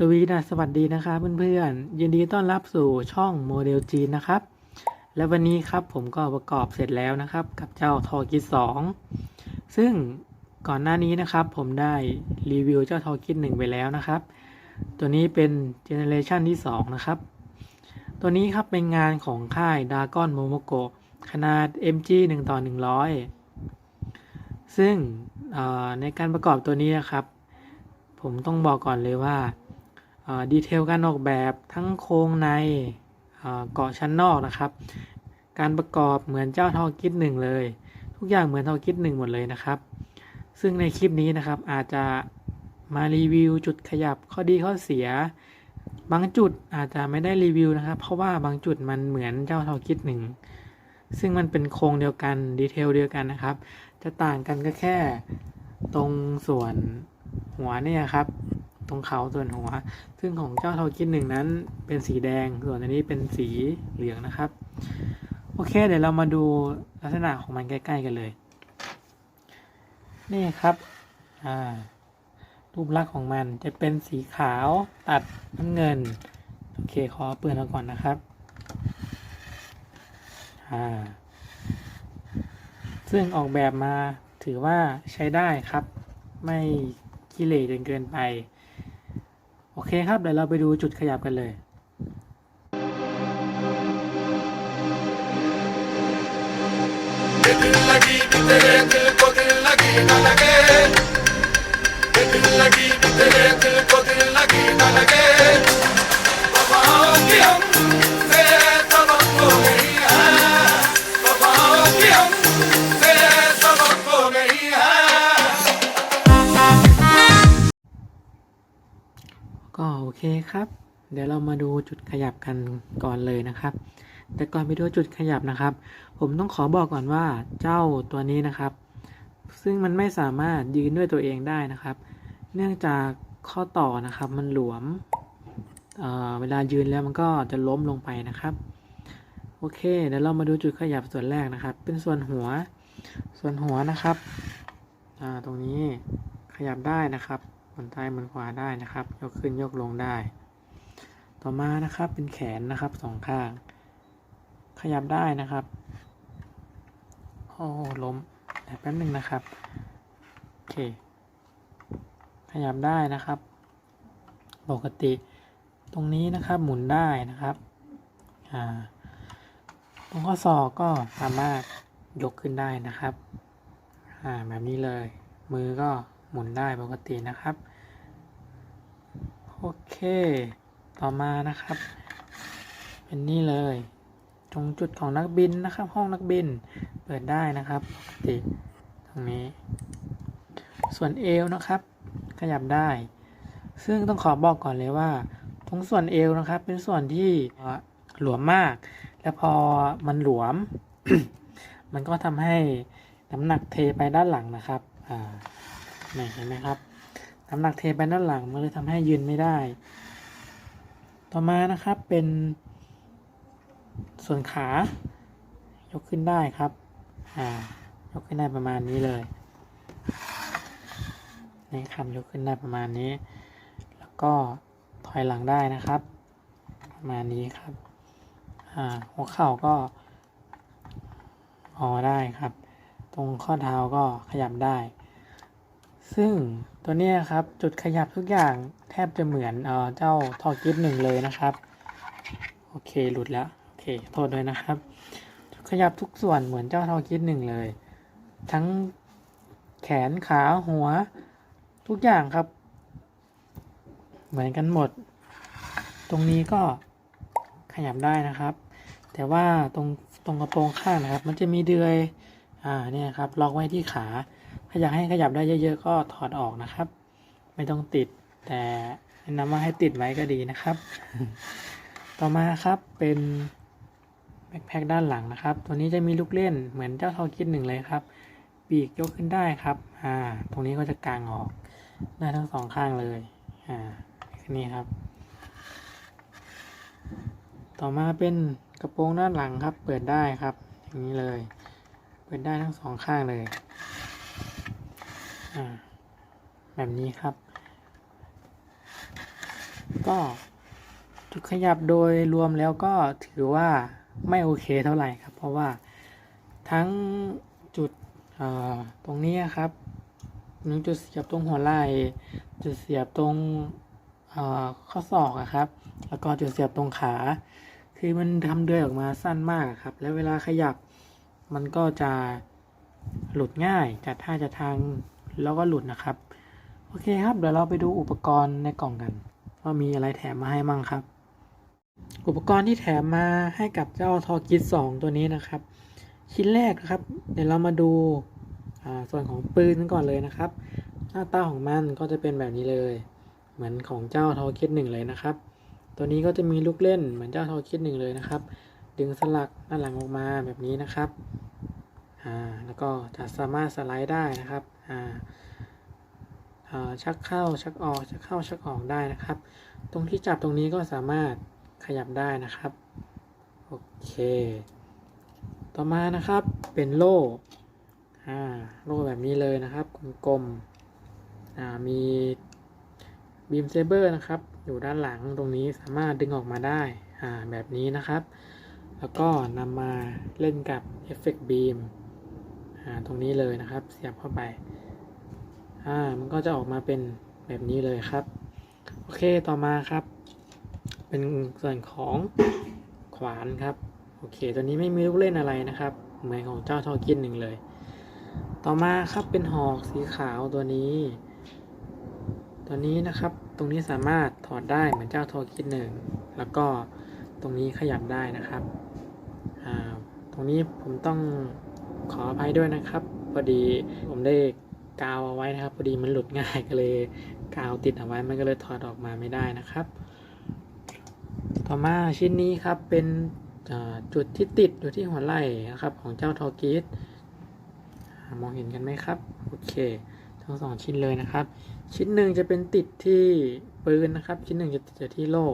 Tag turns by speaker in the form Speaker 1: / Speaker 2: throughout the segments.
Speaker 1: สวีนะสวัสดีนะครับเพื่อนๆยินดีต้อนรับสู่ช่องโมเดลจีนนะครับ และวันนี้ครับผมก็ประกอบเสร็จแล้วนะครับ กับเจ้าทอกิส2ซึ่งก่อนหน้านี้นะครับ ผมได้รีวิวเจ้าทอกิส1ไปแล้วนะครับ ตัวนี้เป็นเจเนเรชันที่2นะครับ ตัวนี้ครับเป็นงานของค่ายดากอนโมโมโกขนาด MG 1ต่อ100 ซึ่งเอ่อในการประกอบตัวนี้นะครับผมต้องบอกก่อนเลยว่า ดีเทลการออกแบบทั้งโครงในเกาะชั้นนอกนะครับ การประกอบเหมือนเจ้าทอกิทหนึ่งเลย ทุกอย่างเหมือนทอกิทหนึ่งหมดเลยนะครับ ซึ่งในคลิปนี้นะครับอาจจะมารีวิวจุดขยับข้อดีข้อเสีย บางจุดอาจจะไม่ได้รีวิวนะครับ เพราะว่าบางจุดมันเหมือนเจ้าทอกิทหนึ่งซึ่งมันเป็นโครงเดียวกันดีเทลเดียวกันนะครับ จะต่างกันก็แค่ตรงส่วนหัวเนี่ยครับ ตรงเขาส่วนหัว ซึ่งของเจ้าทอกินหนึ่งนั้นเป็นสีแดง ส่วนอันนี้เป็นสีเหลืองนะครับ โอเค เดี๋ยวเรามาดูลักษณะของมันใกล้ ๆ กันเลย นี่ครับ อ่า รูปลักษณ์ของมันจะเป็นสีขาวตัดน้ำเงิน โอเค ขอเปืนเราก่อนนะครับ อ่า ซึ่งออกแบบมาถือว่าใช้ได้ครับ ไม่ขี้เหร่จนเกินไป โอเคครับเดี๋ยวเราไปดูจุดขยับกันเลย เคครับ เดี๋ยวเรามาดูจุดขยับกันก่อนเลยนะครับ แต่ก่อนไปดูจุดขยับนะครับ ผมต้องขอบอกก่อนว่าเจ้าตัวนี้นะครับ ซึ่งมันไม่สามารถยืนด้วยตัวเองได้นะครับ เนื่องจากข้อต่อนะครับมันหลวมเเวลายืนแล้วมันก็จะล้มลงไปนะครับ โอเค เดี๋ยวเรามาดูจุดขยับส่วนแรกนะครับ เป็นส่วนหัว ส่วนหัวนะครับตรงนี้ขยับได้นะครับ นซ้ายหมุนขวาได้นะครับ ยกขึ้นยกลงได้ ต่อมานะครับเป็นแขนนะครับสองข้าง ขยับได้นะครับโอ้ล้มแป๊บหนึ่งนะครับโอเค ขยับได้นะครับ ปกติตรงนี้นะครับหมุนได้นะครับอ่าตรงข้อศอกก็สามารถยกขึ้นได้นะครับอ่าแบบนี้เลย มือก็หมุนได้ปกตินะครับ เคต่อมานะครับ เป็นนี่เลย ตรงจุดของนักบินนะครับ ห้องนักบินเปิดได้นะครับปกติตรงนี้ ส่วนเอวนะครับ ขยับได้ ซึ่งต้องขอบอกก่อนเลยว่าตรงส่วนเอวนะครับ เป็นส่วนที่หลวมมาก และพอมันหลวม มันก็ทำให้น้ำหนักเทไปด้านหลังนะครับอ่านี่เห็นไหมครับ น้ำหนักเทไปด้านหลังมันเลยทำให้ยืนไม่ได้ ต่อมานะครับเป็น ส่วนขายกขึ้นได้ครับอ่ายกขึ้นได้ประมาณนี้เลยนี่ครับยกขึ้นได้ประมาณนี้ แล้วก็ถอยหลังได้นะครับ ประมาณนี้ครับอ่าหัวเข่าก็งอได้ครับ ตรงข้อเท้าก็ขยับได้ ซึ่งตัวนี้ครับจุดขยับทุกอย่างแทบจะเหมือนเออเจ้าทอกิฟหนึ่งเลยนะครับ โอเคหลุดแล้ว โอเคโทษด้วยนะครับ ขยับทุกส่วนเหมือนเจ้าทอคิดหนึ่งเลย ทั้งแขนขาหัวทุกอย่างครับ เหมือนกันหมด ตรงนี้ก็ขยับได้นะครับ แต่ว่าตรงตรงกระโปรงข้างนะครับ มันจะมีเดือยอ่าเนี่ยครับล็อกไว้ที่ขา ถ้าอยากให้ขยับได้เยอะๆก็ถอดออกนะครับ ไม่ต้องติด แต่แนะนำว่าให้ติดไว้ก็ดีนะครับ ต่อมาครับเป็นแบ็คแพคด้านหลังนะครับ ตัวนี้จะมีลูกเล่นเหมือนเจ้าทอคิดหนึ่งเลยครับ ปีกยกขึ้นได้ครับ อ่า ตรงนี้ก็จะกางออกได้ทั้งสองข้างเลย อ่า นี่ครับ ต่อมาเป็นกระโปรงด้านหลังครับ เปิดได้ครับ อย่างนี้เลย เปิดได้ทั้งสองข้างเลย แบบนี้ครับ ก็จุดขยับโดยรวมแล้วก็ถือว่าไม่โอเคเท่าไหร่ครับ เพราะว่าทั้งจุดตรงนี้ครับหนึ่งจุดเสียบตรงหัวไหล่จุดเสียบตรงข้อศอกครับ แล้วก็จุดเสียบตรงขา คือมันทำเดือยออกมาสั้นมากครับ แล้วเวลาขยับมันก็จะหลุดง่ายจัดท่าจะทาง แล้วก็หลุดนะครับ โอเคครับ เดี๋ยวเราไปดูอุปกรณ์ในกล่องกัน ว่ามีอะไรแถมมาให้มั่งครับ อุปกรณ์ที่แถมมาให้กับเจ้าทอกิสสองตัวนี้นะครับ ชิ้นแรกนะครับ เดี๋ยวเรามาดูส่วนของปืนกันก่อนเลยนะครับ หน้าตาของมันก็จะเป็นแบบนี้เลย เหมือนของเจ้าทอคิดหนึ่งเลยนะครับ ตัวนี้ก็จะมีลูกเล่นเหมือนเจ้าทอคิดหนึ่งเลยนะครับ ดึงสลักด้านหลังออกมาแบบนี้นะครับ อ่า แล้วก็จะสามารถสไลด์ได้นะครับ ชักเข้าชักออกชักเข้าชักออกได้นะครับ ตรงที่จับตรงนี้ก็สามารถขยับได้นะครับ โอเค ต่อมานะครับเป็นโล่โล่แบบนี้เลยนะครับกลมๆมีบีมเซเบอร์นะครับ อยู่ด้านหลังตรงนี้สามารถดึงออกมาได้แบบนี้นะครับ แล้วก็นำมาเล่นกับเอฟเฟกต์บีมตรงนี้เลยนะครับ เสียบเข้าไป อ่ามันก็จะออกมาเป็นแบบนี้เลยครับ โอเคต่อมาครับ เป็นส่วนของขวานครับ โอเค ตัวนี้ไม่มีลูกเล่นอะไรนะครับ เหมือนของเจ้าทอกินหนึ่งเลย ต่อมาครับเป็นหอกสีขาวตัวนี้ ตัวนี้นะครับ ตรงนี้สามารถถอดได้เหมือนเจ้าทอกินหนึ่งแล้วก็ตรงนี้ขยับได้นะครับอ่าตรงนี้ผมต้องขออภัยด้วยนะครับ พอดีผมได้ กาวเอาไว้นะครับพอดีมันหลุดง่ายก็เลยกาวติดเอาไว้มันก็เลยถอดออกมาไม่ได้นะครับ ต่อมาชิ้นนี้ครับเป็นจุดที่ติดอยู่ที่หัวไหล่นะครับ ของเจ้าทอกิสมองเห็นกันไหมครับโอเคทั้งสองชิ้นเลยนะครับ ชิ้นหนึ่งจะเป็นติดที่ปืนนะครับ ชิ้นหนึ่งจะติดอยู่ที่โล่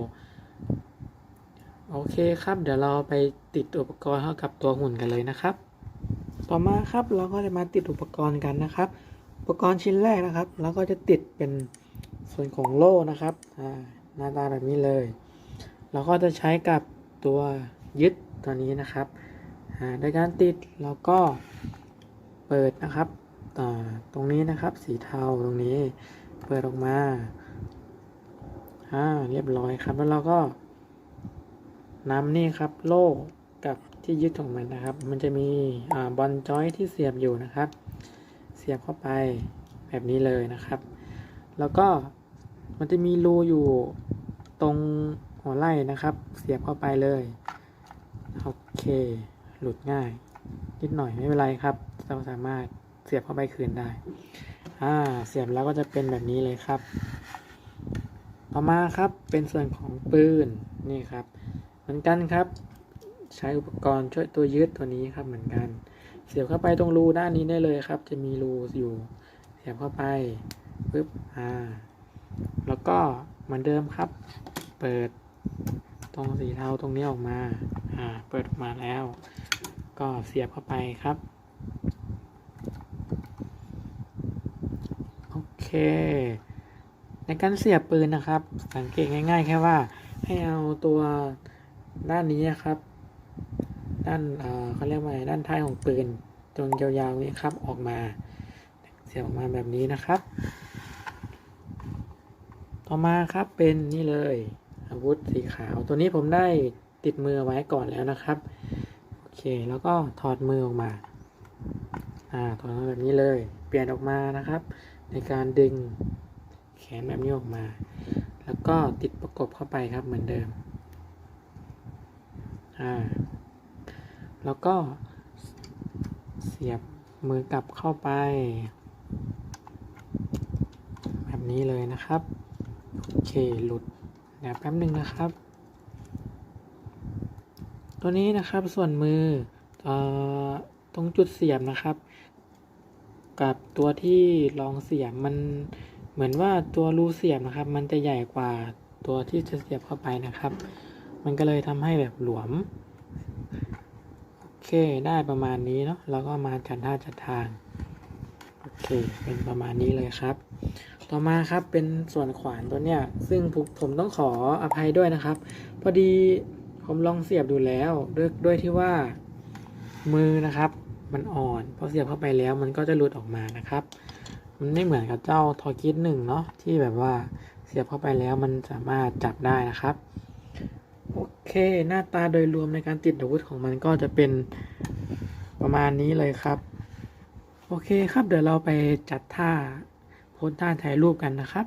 Speaker 1: โอเคครับ เดี๋ยวเราไปติดอุปกรณ์เข้ากับตัวหุ่นกันเลยนะครับ ต่อมาครับเราก็จะมาติดอุปกรณ์กันนะครับ อุปกรณ์ชิ้นแรกนะครับเราก็จะติดเป็นส่วนของโล่นะครับหน้าตาแบบนี้เลยเราก็จะใช้กับตัวยึดตัวนี้นะครับโดยการติดเราก็เปิดนะครับตรงนี้นะครับสีเทาตรงนี้ เปิดออกมาเรียบร้อยครับแล้วเราก็นำนี่ครับโล่กับที่ยึดของมันนะครับ มันจะมีอบอลจอยที่เสียบอยู่นะครับ สียบเข้าไปแบบนี้เลยนะครับ แล้วก็มันจะมีรูอยู่ตรงหัวไล่นะครับ เสียบเข้าไปเลยโอเค หลุดง่าย นิดหน่อยไม่เป็นไรครับเราสามารถเสียบเข้าไปคืนได้อ่าเสียบแล้วก็จะเป็นแบบนี้เลยครับ ต่อมาครับเป็นส่วนของปืนนี่ครับ เหมือนกันครับ ใช้อุปกรณ์ช่วยตัวยึดตัวนี้ครับเหมือนกัน เสียบเข้าไปตรงรูด้านนี้ได้เลยครับ จะมีรูอยู่ เสียบเข้าไปปึ๊บอ่าแล้วก็เหมือนเดิมครับ เปิดตรงสีเทาตรงนี้ออกมาอ่าเปิดออกมาแล้ว ก็เสียบเข้าไปครับโอเค ในการเสียบปืนนะครับ สังเกตง่าย ๆ แค่ว่าให้เอาตัวด้านนี้ครับ ด้านเขาเรียกว่าด้านท้ายของปืน ตรงยาวๆนี้ครับออกมา เสียบออกมาแบบนี้นะครับ ต่อมาครับเป็นนี่เลย อาวุธสีขาว ตัวนี้ผมได้ติดมือไว้ก่อนแล้วนะครับ โอเคแล้วก็ถอดมือออกมา อ่าถอดมาแบบนี้เลย เปลี่ยนออกมานะครับ ในการดึงแขนแบบนี้ออกมา แล้วก็ติดประกบเข้าไปครับเหมือนเดิม อ่า แล้วก็เสียบมือกลับเข้าไป แบบนี้เลยนะครับ โอเคหลุดเดี๋ยวแป๊บหนึ่งนะครับ ตัวนี้นะครับส่วนมือเออตรงจุดเสียบนะครับ กับตัวที่รองเสียบมันเหมือนว่าตัวรูเสียบนะครับ มันจะใหญ่กว่าตัวที่จะเสียบเข้าไปนะครับ มันก็เลยทำให้แบบหลวม เค ได้ประมาณนี้เนาะแล้วก็มาจัดท่าจัดทาง โอเค เป็นประมาณนี้เลยครับ ต่อมาครับเป็นส่วนขวานตัวเนี้ย ซึ่งผมผมต้องขออภัยด้วยนะครับ พอดีผมลองเสียบดูแล้วด้วยด้วยที่ว่ามือนะครับ มันอ่อนพอเสียบเข้าไปแล้วมันก็จะหลุดออกมานะครับ มันไม่เหมือนกับเจ้าทอกิสหนึ่งเนาะที่แบบว่าเสียบเข้าไปแล้วมันสามารถจับได้นะครับ เคหน้าตาโดยรวมในการติดอาวุธของมันก็จะเป็นประมาณนี้เลยครับ โอเคครับเดี๋ยวเราไปจัดท่าโพสท่าถ่ายรูปกันนะครับ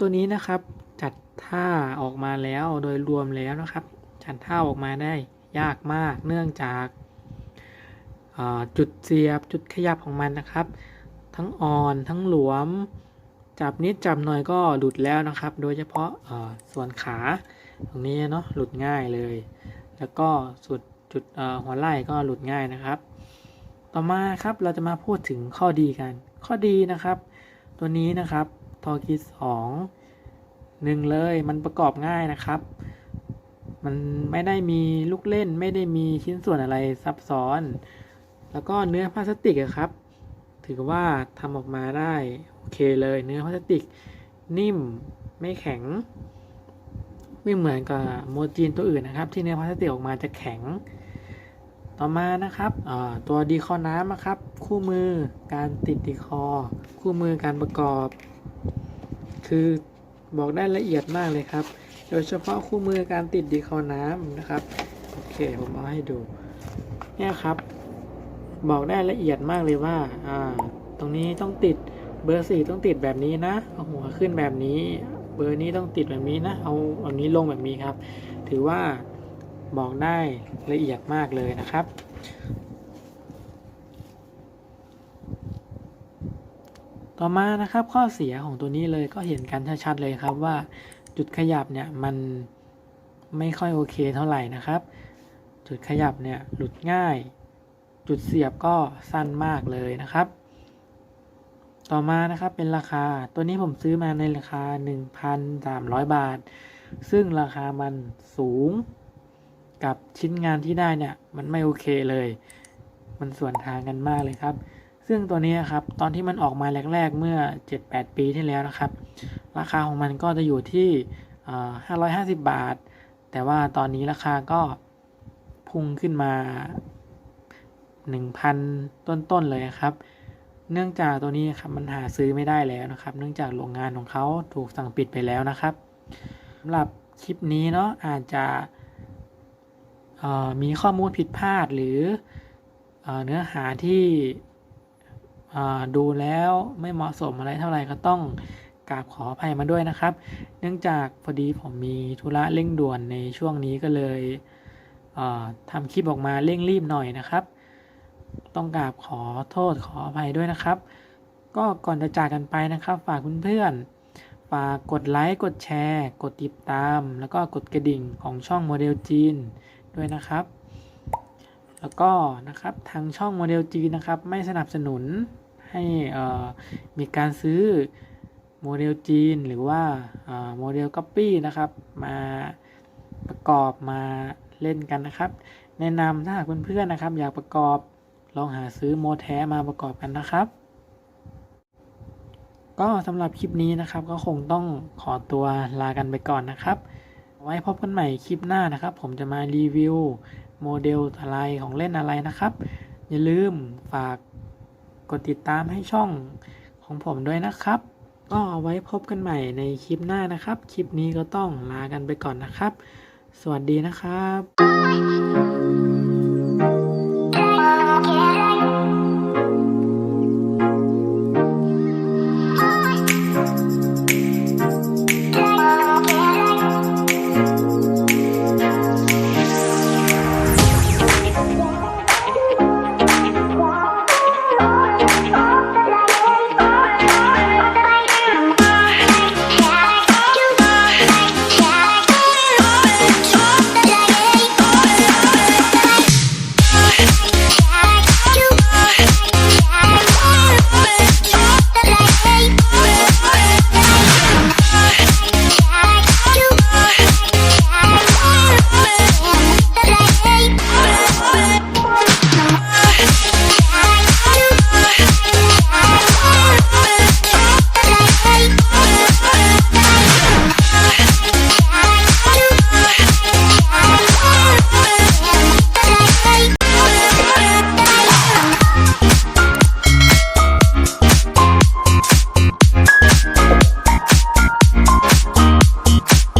Speaker 1: ตัวนี้นะครับ จัดท่าออกมาแล้วโดยรวมแล้วนะครับ จัดท่าออกมาได้ยากมากเนื่องจากจุดเสียบจุดขยับของมันนะครับ ทั้งอ่อนทั้งหลวม จับนิดจับหน่อยก็หลุดแล้วนะครับ โดยเฉพาะส่วนขาตรงนี้เนาะหลุดง่ายเลย แล้วก็สุดจุดหัวไหล่ก็หลุดง่ายนะครับ ต่อมาครับเราจะมาพูดถึงข้อดีกัน ข้อดีนะครับ ตัวนี้นะครับ ทอคิสองหนึ่งเลยมันประกอบง่ายนะครับ มันไม่ได้มีลูกเล่นไม่ได้มีชิ้นส่วนอะไรซับซ้อน แล้วก็เนื้อพลาสติกอะครับ ถือว่าทำออกมาได้โอเคเลยเนื้อพลาสติกนิ่มไม่แข็ง ไม่เหมือนกับโมจีนตัวอื่นนะครับ ที่เนื้อพลาสติกออกมาจะแข็ง ต่อมานะครับตัวดีคอน้ำนะครับ คู่มือการติดดีคอ คู่มือการประกอบ คือบอกได้ละเอียดมากเลยครับ โดยเฉพาะคู่มือการติดดีคอน้ำนะครับ โอเคผมเอาให้ดู เนี่ยครับ บอกได้ละเอียดมากเลยว่า อ่า ตรงนี้ต้องติดเบอร์สี่ต้องติดแบบนี้นะ เอาหัวขึ้นแบบนี้ เบอร์นี้ต้องติดแบบนี้นะ เอาอันนี้ลงแบบนี้ครับ ถือว่าบอกได้ละเอียดมากเลยนะครับ ต่อมานะครับข้อเสียของตัวนี้เลยก็เห็นกันชัดๆเลยครับว่าจุดขยับเนี่ยมันไม่ค่อยโอเคเท่าไหร่นะครับ จุดขยับเนี่ยหลุดง่าย จุดเสียบก็สั้นมากเลยนะครับ ต่อมานะครับเป็นราคาตัวนี้ผมซื้อมาในราคา 1,300 บาท ซึ่งราคามันสูงกับชิ้นงานที่ได้เนี่ยมันไม่โอเคเลย มันส่วนทางกันมากเลยครับ ซึ่งตัวนี้ครับตอนที่มันออกมาแรก ๆ เมื่อ 7-8 ปีที่แล้วนะครับ ราคาของมันก็จะอยู่ที่อ่า550 บาท แต่ว่าตอนนี้ราคาก็พุ่งขึ้นมา 1,000 ต้นๆเลยครับ เนื่องจากตัวนี้ครับมันหาซื้อไม่ได้แล้วนะครับ เนื่องจากโรงงานของเขาถูกสั่งปิดไปแล้วนะครับสำหรับคลิปนี้เนาะอาจจะมีข้อมูลผิดพลาดหรือเอเนื้อหาที่ ดูแล้วไม่เหมาะสมอะไรเท่าไหร่ก็ต้องกราบขออภัยมาด้วยนะครับ เนื่องจากพอดีผมมีธุระเร่งด่วนในช่วงนี้ก็เลยเอ่อทำคลิปออกมาเร่งรีบหน่อยนะครับ ต้องกราบขอโทษขออภัยด้วยนะครับ ก็ก่อนจะจากกันไปนะครับ ฝากเพื่อนๆฝากกดไลค์กดแชร์ กดติดตาม แล้วก็กดกระดิ่งของช่องโมเดลจีนด้วยนะครับ แล้วก็นะครับทางช่องโมเดลจีนนะครับ ไม่สนับสนุน ให้มีการซื้อโมเดลจีนหรือว่าโมเดลก๊อปปี้นะครับ มาประกอบมาเล่นกันนะครับ แนะนำถ้าหากเพื่อนๆนะครับ อยากประกอบลองหาซื้อโมแท้มาประกอบกันนะครับ ก็สำหรับคลิปนี้นะครับ ก็คงต้องขอตัวลากันไปก่อนนะครับ ไว้พบกันใหม่คลิปหน้านะครับ ผมจะมารีวิวโมเดลอะไรของเล่นอะไรนะครับ อย่าลืมฝาก กดติดตามให้ช่องของผมด้วยนะครับ ก็เอาไว้พบกันใหม่ในคลิปหน้านะครับ คลิปนี้ก็ต้องลากันไปก่อนนะครับ สวัสดีนะครับ